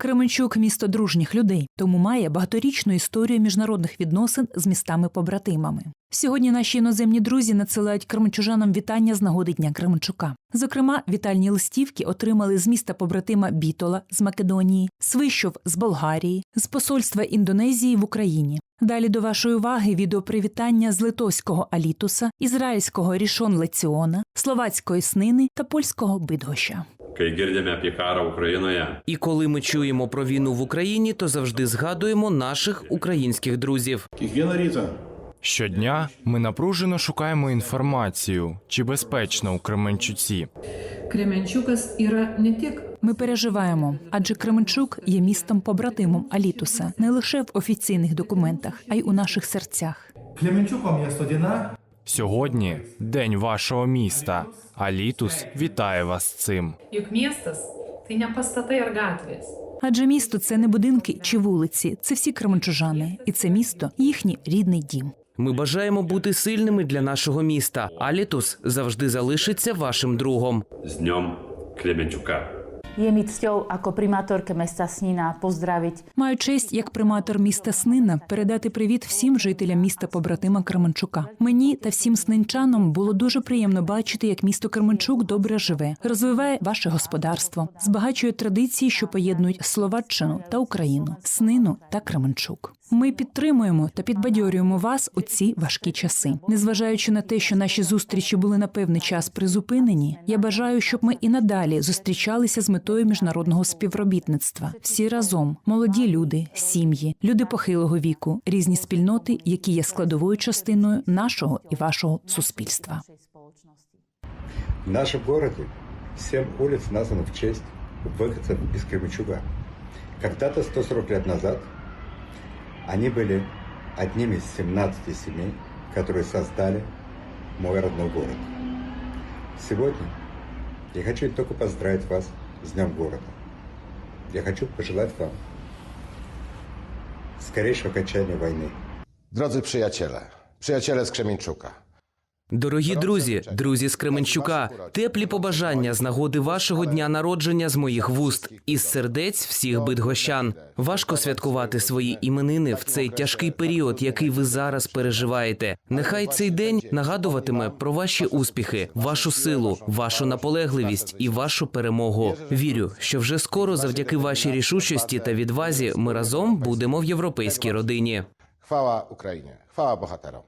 Кременчук місто дружніх людей, тому має багаторічну історію міжнародних відносин з містами-побратимами. Сьогодні наші іноземні друзі надсилають кременчужанам вітання з нагоди Дня Кременчука. Зокрема, вітальні листівки отримали з міста побратима Бітола з Македонії, Свищов з Болгарії, з посольства Індонезії в Україні. Далі до вашої уваги відеопривітання з литовського Алітуса, ізраїльського Рішон Леціона, словацької Снини та польського Бидгоща. І коли ми чуємо про війну в Україні, то завжди згадуємо наших українських друзів. Kiekvieną rytą Щодня ми напружено шукаємо інформацію, чи безпечно у Кременчуці. Кременчуkas yra ne tik Ми переживаємо, адже Кременчук є містом побратимом Алітуса не лише в офіційних документах, а й у наших серцях. Klemenčiuko miesto diena Сьогодні день вашого міста. А Літус вітає вас з цим. miestas tai ne pastatai ar. Адже місто це не будинки чи вулиці, це всі кременчужани, і це місто їхній рідний дім. Ми бажаємо бути сильними для нашого міста. Алітус завжди залишиться вашим другом. z dňom Klemenčiuka. Je mi cťou ako primátorke mesta Snina pozdraviť Маю честь як приматор міста Снина передати привіт всім жителям міста побратима Кременчука. Мені та всім снинчанам було дуже приємно бачити, як місто Кременчук добре живе, розвиває ваше господарство, збагачує традиції, що поєднують Словаччину та Україну, Снину та Кременчук. Ми підтримуємо та підбадьорюємо вас у ці важкі часи. Незважаючи на те, що наші зустрічі були на певний час призупинені, я бажаю, щоб ми і надалі зустрічалися з метою міжнародного співробітництва. Всі разом молоді люди, сім'ї, люди похилого віку, різні спільноти, які є складовою частиною нашого і вашого суспільства. В нашем городе семь улиц названы в честь выходцев из Кременчуга. Когда-то, 140 лет назад, они были одними из 17 семей, которые создали мой родной город. Сегодня я хочу не только поздравить вас с Днем города. Я хочу пожелать вам скорейшего окончания войны. Drodzy przyjaciele, przyjaciele z Krzemieńczuka. Дорогі друзі, друзі з Кременчука, теплі побажання з нагоди вашого дня народження з моїх вуст із сердець всіх бидгощан. Важко святкувати свої іменини в цей тяжкий період, який ви зараз переживаєте. Нехай цей день нагадуватиме про ваші успіхи, вашу силу, вашу наполегливість і вашу перемогу. Вірю, що вже скоро, завдяки вашій рішучості та відвазі, ми разом будемо в європейській родині. Chwała Ukrainie, chwała bohaterom.